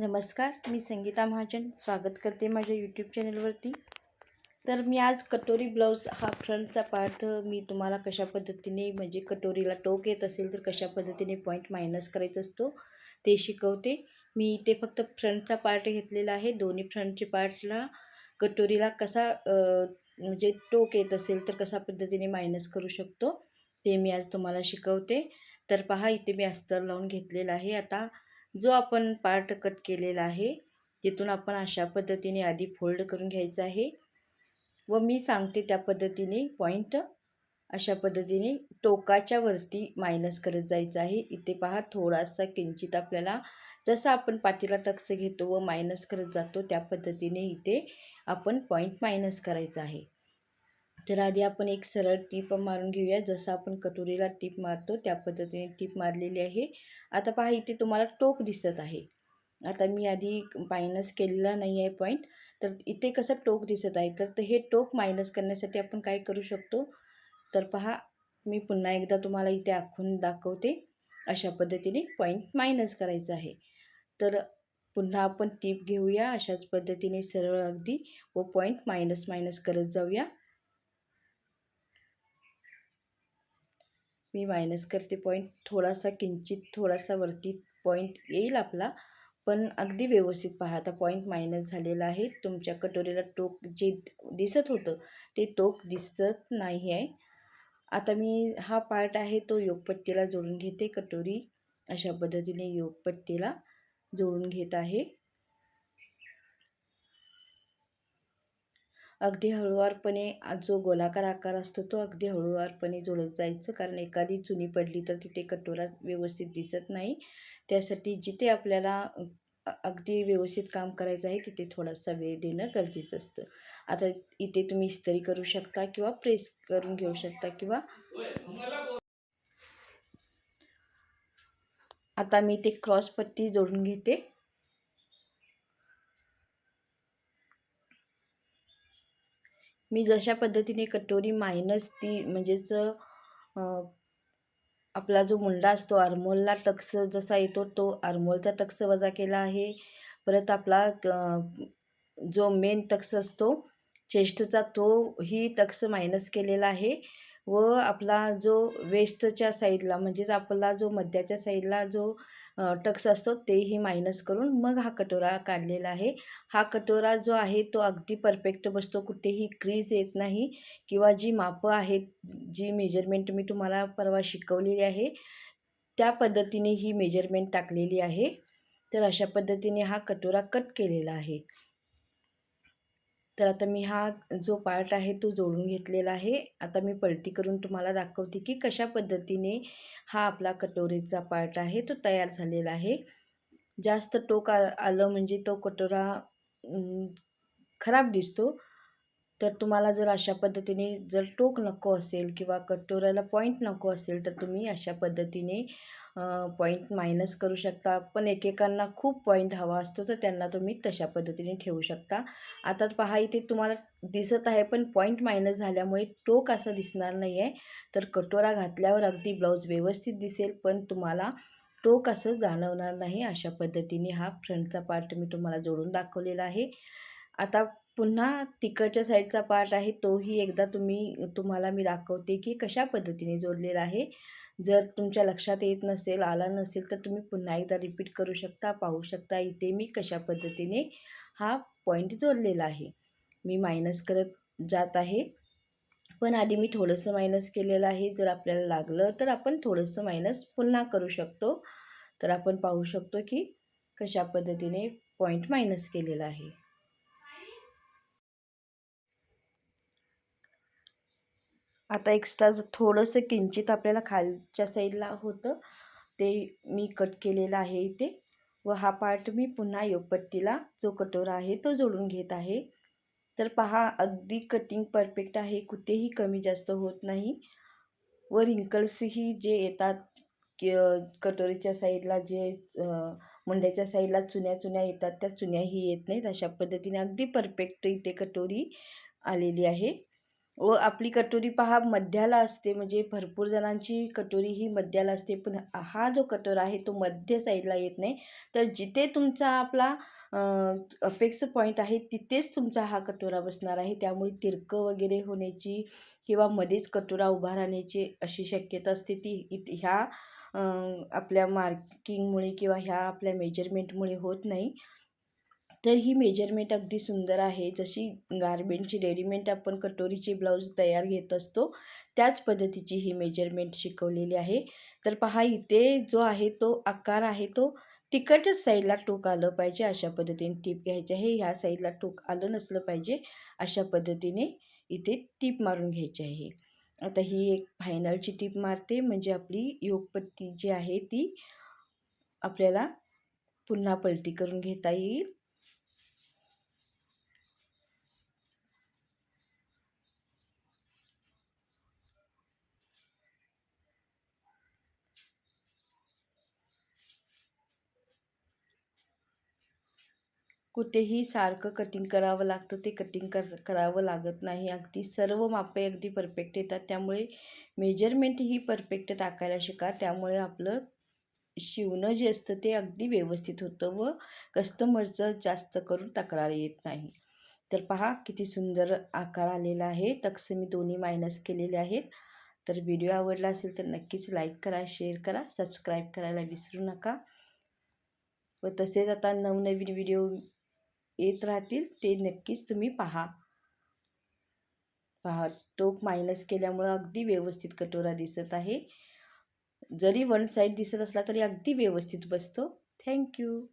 नमस्कार मी संगीता महाजन. स्वागत करते माझ्या यूट्यूब चॅनलवरती तर मी आज कटोरी ब्लाऊज हा फ्रंटचा पार्ट मी तुम्हाला कशा पद्धतीने म्हणजे कटोरीला टोक येत असेल तर कशा पद्धतीने पॉईंट मायनस करायचा असतो ते शिकवते. मी इथे फक्त फ्रंटचा पार्ट घेतलेला आहे. दोन्ही फ्रंटचे पार्टला कटोरीला कसा म्हणजे टोक येत असेल तर कशा पद्धतीने मायनस करू शकतो ते मी आज तुम्हाला शिकवते. तर पहा इथे मी अस्तर लावून घेतलेलं आहे. आता जो आपण पार्ट कट केलेला आहे तिथून आपण अशा पद्धतीने आधी फोल्ड करून घ्यायचं आहे. व मी सांगते त्या पद्धतीने पॉईंट अशा पद्धतीने टोकाच्या वरती मायनस करत जायचं आहे. इथे पहा थोडासा किंचित आपल्याला जसं आपण पाठीला टक्स घेतो व मायनस करत जातो त्या पद्धतीने इथे आपण पॉईंट मायनस करायचा आहे. तर आधी आपण एक सरळ टीप मारून घेऊया. जसं आपण कटोरीला टीप मारतो त्या पद्धतीने टीप मारलेली आहे. आता पहा इथे तुम्हाला टोक दिसत आहे. आता मी आधी मायनस केलेला नाही आहे पॉईंट तर इथे कसं टोक दिसत आहे? तर हे टोक मायनस करण्यासाठी आपण काय करू शकतो? तर पहा मी पुन्हा एकदा तुम्हाला इथे आखून दाखवते. अशा पद्धतीने पॉईंट मायनस करायचं आहे. तर पुन्हा आपण टीप घेऊया. अशाच पद्धतीने सरळ अगदी व पॉईंट मायनस मायनस करत जाऊया. मी मायनस करते पॉईंट थोडासा किंचित थोडासा वरती पॉईंट येईल आपला. पण अगदी व्यवस्थित पहा आता पॉईंट मायनस झालेला आहे. तुमच्या कटोरीला टोक जे दिसत होतं ते टोक दिसत नाही आहे. आता मी हा पार्ट आहे तो योगपट्टीला जोडून घेते कटोरी. अशा पद्धतीने योगपट्टीला जोडून घेत आहे. अगदी हळूवारपणे जो गोलाकार आकार असतो तो अगदी हळूवारपणे जोडत जायचं. कारण एखादी चुनी पडली तर तिथे कटोरा व्यवस्थित दिसत नाही. त्यासाठी जिथे आपल्याला अगदी व्यवस्थित काम करायचं आहे तिथे थोडासा वेळ देणं गरजेचं असतं. आता इथे तुम्ही इस्त्री करू शकता किंवा प्रेस करून घेऊ शकता किंवा आता मी ते क्रॉस पट्टी जोडून घेते. मी जशा पद्धतीने कटोरी मायनस ती म्हणजेच आपला जो मुंडा असतो आरमोलला टक्स जसा येतो तो आरमोलचा टक्स वजा केला आहे. परत आपला जो मेन टक्स असतो चेस्टचा तो ही टक्स मायनस केलेला आहे. व आपला जो वेस्टच्या साईडला म्हणजेच आपला जो मध्याच्या साईडला जो टक्स असतो तेही मायनस करून मग हा कटोरा काढलेला आहे. हा कटोरा जो आहे तो अगदी परफेक्ट बसतो. कुठेही क्रीज येत नाही किंवा जी मापं आहेत जी मेजरमेंट मी तुम्हाला परवा शिकवलेली आहे त्या पद्धतीने ही मेजरमेंट टाकलेली आहे. तर अशा पद्धतीने हा कटोरा कट केलेला आहे. तर आता मी हा जो पार्ट आहे तो जोडून घेतलेला आहे. आता मी पलटी करून तुम्हाला दाखवते की कशा पद्धतीने हा आपला कटोरीचा पार्ट आहे तो तयार झालेला आहे. जास्त टोक आ आलं म्हणजे तो कटोरा खराब दिसतो. तर तुम्हाला जर अशा पद्धतीने जर टोक नको असेल किंवा कटोऱ्याला पॉईंट नको असेल तर तुम्ही अशा पद्धतीने पॉईंट मायनस करू शकता. पण एकेकांना खूप पॉईंट हवा असतो तर त्यांना तुम्ही तशा पद्धतीने ठेवू शकता. आता पहा इथे तुम्हाला दिसत आहे पण पॉईंट मायनस झाल्यामुळे टोक असं दिसणार नाही आहे तर कटोरा घातल्यावर अगदी ब्लाऊज व्यवस्थित दिसेल पण तुम्हाला टोक असं जाणवणार नाही. अशा पद्धतीने हा फ्रंटचा पार्ट मी तुम्हाला जोडून दाखवलेला आहे. आता पुन्हा तिकडच्या साईडचा पार्ट आहे तोही एकदा तुम्ही तुम्हाला मी दाखवते की कशा पद्धतीने जोडलेला आहे. जर तुमच्या लक्षात येत नसेल आला नसेल तर तुम्ही पुन्हा एकदा रिपीट करू शकता पाहू शकता इथे मी कशा पद्धतीने हा पॉईंट जोडलेला आहे. मी मायनस करत जात आहे. पण आधी मी थोडंसं मायनस केलेलं आहे. जर आपल्याला लागलं तर आपण थोडंसं मायनस पुन्हा करू शकतो. तर आपण पाहू शकतो की कशा पद्धतीने पॉईंट मायनस केलेला आहे. आता एक्स्ट्रा थोडंसं किंचित आपल्याला खालच्या साईडला होतं ते मी कट केलेलं आहे इथे. व हा पार्ट मी पुन्हा योगपट्टीला जो कटोरा आहे तो जोडून घेत आहे. तर पहा अगदी कटिंग परफेक्ट आहे कुठेही कमी जास्त होत नाही. व रिंकल्सही जे येतात कटोरीच्या साईडला जे मुंड्याच्या साईडला चुन्या चुन्या येतात त्या चुन्याही येत नाहीत. अशा पद्धतीने अगदी परफेक्ट इथे कटोरी आलेली आहे. व आपली कटोरी पहा मध्याला असते म्हणजे भरपूर जणांची कटोरी ही मध्याला असते. पण हा जो कटोरा आहे तो मध्य साईडला येत नाही. तर जिथे तुमचा आपला अपेक्स पॉईंट आहे तिथेच तुमचा हा कटोरा बसणार आहे. त्यामुळे तिरकं वगैरे होण्याची किंवा मध्येच कटोरा उभा राहण्याची अशी शक्यता असते. ती इत ह्या आपल्या मार्किंगमुळे किंवा ह्या आपल्या मेजरमेंटमुळे होत नाही. तर ही मेजरमेंट अगदी सुंदर आहे. जशी गारमेंटची रेडीमेंट आपण कटोरीची ब्लाऊज तयार घेत असतो त्याच पद्धतीची ही मेजरमेंट शिकवलेली आहे. तर पहा इथे जो आहे तो आकार आहे तो तिकडच्याच साईडला टोक आलं पाहिजे अशा पद्धतीने टीप घ्यायची आहे. ह्या साईडला टोक आलं नसलं पाहिजे अशा पद्धतीने इथे टीप मारून घ्यायची आहे. आता ही एक फायनलची टीप मारते म्हणजे आपली योगपत्ती जी आहे ती आपल्याला पुन्हा पलटी करून घेता येईल. कुठेही सारखं कटिंग करावं लागतं ते कटिंग कर करावं लागत नाही. अगदी सर्व मापे अगदी परफेक्ट येतात. त्यामुळे मेजरमेंट ही परफेक्ट टाकायला शिका. त्यामुळे आपलं शिवणं जे असतं ते अगदी व्यवस्थित होतं व कस्टमरचं जास्त करून तक्रार येत नाही. तर पहा किती सुंदर आकार आलेला आहे. तक्सं मी दोन्ही मायनस केलेले आहेत. तर व्हिडिओ आवडला असेल तर नक्कीच लाईक करा शेअर करा सबस्क्राईब करायला विसरू नका. व तसेच आता नवनवीन व्हिडिओ येत राहतील ते नक्कीच तुम्ही पहा. पहा टोक मायनस केल्यामुळं अगदी व्यवस्थित कटोरा दिसत आहे. जरी वन साईड दिसत असला तरी अगदी व्यवस्थित बसतो. थँक्यू.